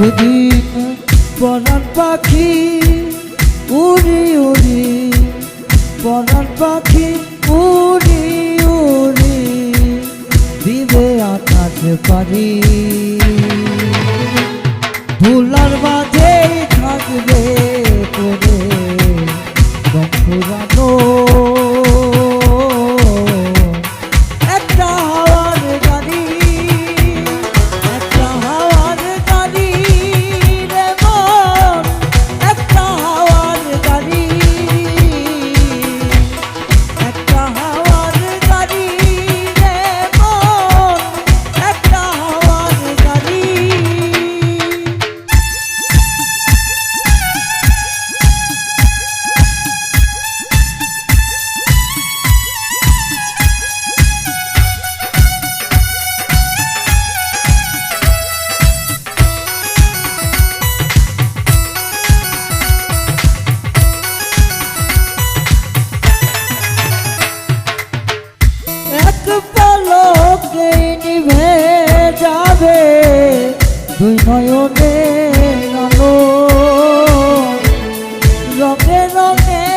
যেদিন পরাণ পাখি উড়ি উড়ি। পরাণ পাখি উড়ি উড়ি। দিবে আকাশ পারি এক পলকে নিভে যাবে দুই নয়নে আলো রঙে রঙে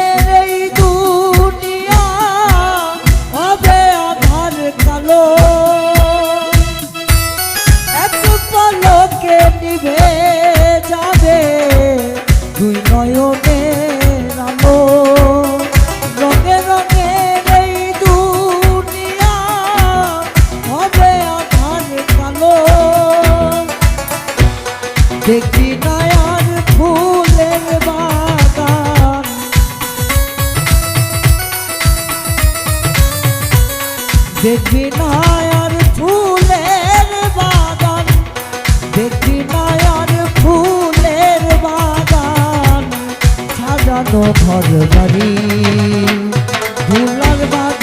দেখি নয়ার ফুলের বাগান। দেখি নয়ার ফুলের বাগান। দেখি নয়ার ফুলের বাগান। সাজানো ঘর বাড়ি ধুলার বাগেই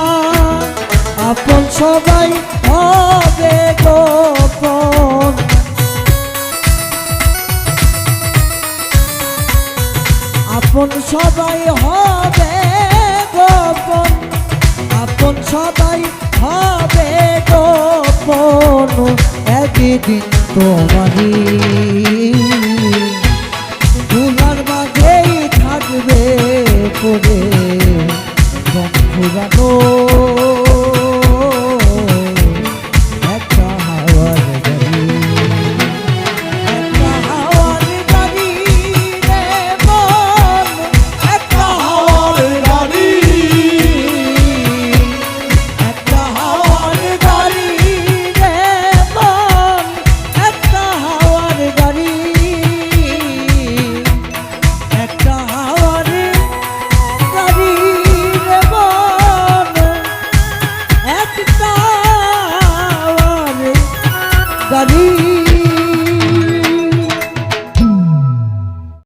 আপন সবাই হবে গোপন। আপন সবাই হবে গোপন। আপন সবাই হবে গোপন। একদিন তোমারই দুলার মাঝেই থাকবে পড়ে। ফুরানো